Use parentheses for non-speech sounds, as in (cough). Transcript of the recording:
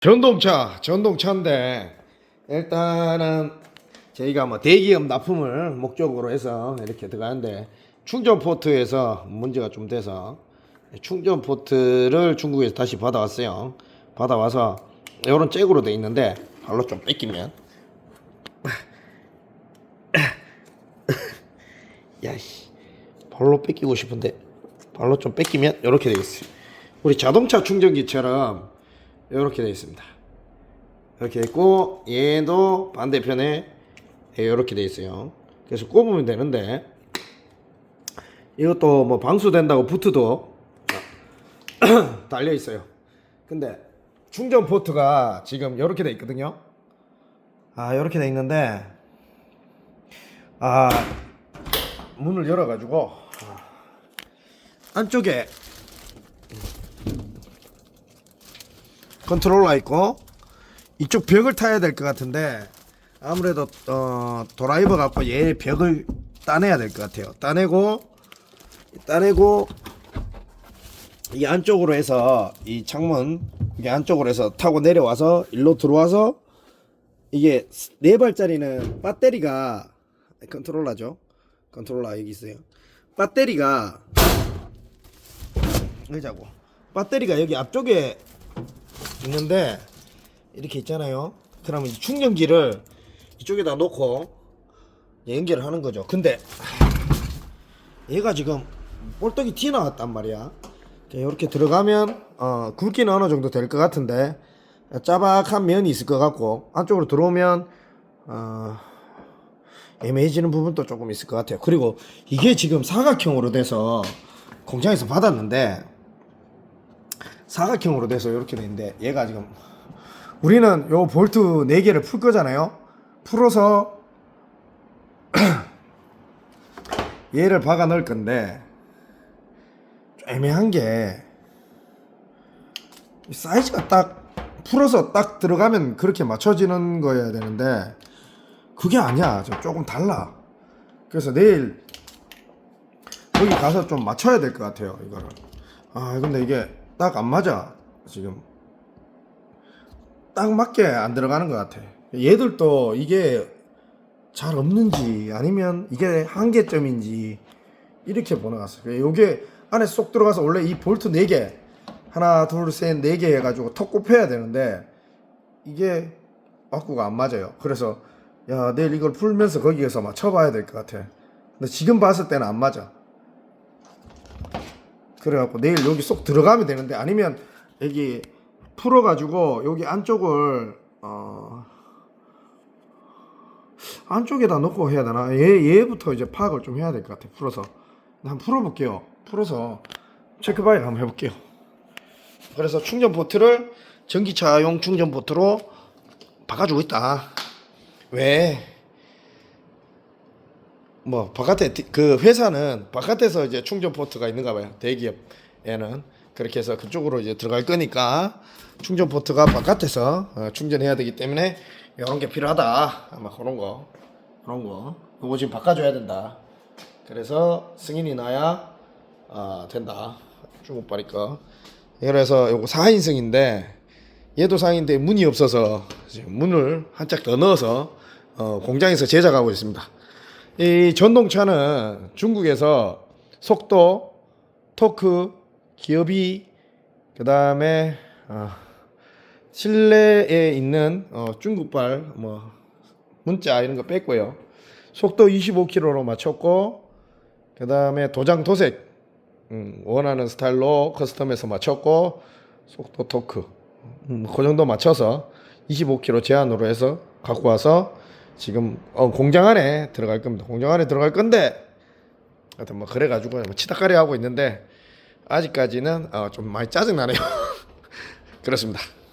전동차, 전동차인데 일단은 저희가 뭐 대기업 납품을 목적으로 해서 이렇게 들어가는데 충전 포트에서 문제가 좀 돼서 충전 포트를 중국에서 다시 받아왔어요. 받아와서 이런 잭으로 돼 있는데 발로 좀 뺏기면 (laughs) 야씨 발로 뺏기고 싶은데 발로 좀 뺏기면 이렇게 돼 있어요. 우리 자동차 충전기처럼 이렇게 돼 있습니다. 이렇게 있고 얘도 반대편에 이렇게 돼 있어요. 그래서 꼽으면 되는데 이것도 뭐 방수된다고 부트도 (clears throat) 달려 있어요. 근데 충전 포트가 지금 이렇게 돼 있거든요. 아 이렇게 돼 있는데 아 문을 열어가지고 안쪽에 컨트롤러 있고 이쪽 벽을 타야 될 것 같은데 아무래도 어, 드라이버 갖고 얘 벽을 따내야 될 것 같아요. 따내고 따내고 이 안쪽으로 해서 이 창문 이 안쪽으로 해서 타고 내려와서 일로 들어와서 이게 네 발짜리는 배터리가 컨트롤러죠. 컨트롤러 여기 있어요. 배터리가 의자고 배터리가 여기 앞쪽에 있는데 이렇게 있잖아요. 그러면 이 충전기를 이쪽에다 놓고 연결을 하는 거죠. 근데 얘가 지금 볼떡이 티 나왔단 말이야. 이렇게 들어가면 어, 굵기는 어느 정도 될 것 같은데 짜박한 면이 있을 것 같고 안쪽으로 들어오면 어, 애매해지는 부분도 조금 있을 것 같아요. 그리고 이게 지금 사각형으로 돼서 공장에서 받았는데 사각형으로 돼서 이렇게 돼 있는데 얘가 지금 우리는 요 볼트 4개를 풀 거잖아요. 풀어서 (clears throat) 얘를 박아 넣을 건데 좀 애매한 게 사이즈가 딱 풀어서 딱 들어가면 그렇게 맞춰지는 거여야 되는데 그게 아니야. 좀 조금 달라. 그래서 내일 거기 가서 좀 맞춰야 될 것 같아요. 이거를. 아 근데 이게 딱 안 맞아. 지금 딱 맞게 안 들어가는 것 같아. 얘들도 이게 잘 없는지 아니면 이게 한계점인지 이렇게 보내왔어요. 요게 안에 쏙 들어가서 원래 이 볼트 4개 하나 둘셋 네 개 해가지고 턱 꼽혀야 되는데 이게 바꾸가 안 맞아요. 그래서 야 내일 이걸 풀면서 거기에서 맞춰봐야 될 것 같아. 근데 지금 봤을 때는 안 맞아. 그래갖고 내일 여기 쏙 들어가면 되는데 아니면 여기 풀어가지고 여기 안쪽을 어 안쪽에다 넣고 해야 되나? 얘 얘부터 이제 파악을 좀 해야 될 것 같아 풀어서. 한번 풀어볼게요. 풀어서 체크바이를 한번 해볼게요. 그래서 충전 포트를 전기차용 충전 포트로 바꿔주고 있다. 왜? 뭐 바깥에 디- 그 회사는 바깥에서 이제 충전 포트가 있는가 봐요. 대기업에는. 그렇게 해서 그쪽으로 이제 들어갈 거니까 충전 포트가 바깥에서 어, 충전해야 되기 때문에 이런 게 필요하다. 아마 그런 거. 그런 거. 이거 지금 바꿔줘야 된다. 그래서 승인이 나야 아 된다. 중국발이니까 그래서 요거 4인승인데 얘도 4인인데 문이 없어서 문을 한짝 더 넣어서 어, 공장에서 제작하고 있습니다. 이 전동차는 중국에서 속도, 토크, 기어비, 그 다음에 어, 실내에 있는 어, 중국발 뭐 문자 이런 거 뺐고요. 속도 25km로 맞췄고 그 다음에 도장 도색 음, 원하는 스타일로 커스텀해서 맞췄고 속도 토크 음, 그 정도 맞춰서 25km 제한으로 해서 갖고 와서 지금 어, 공장 안에 들어갈 겁니다. 공장 안에 들어갈 건데 하여튼 뭐 그래가지고 뭐 치다까리 하고 있는데 아직까지는 어, 좀 많이 짜증 나네요. (laughs) 그렇습니다.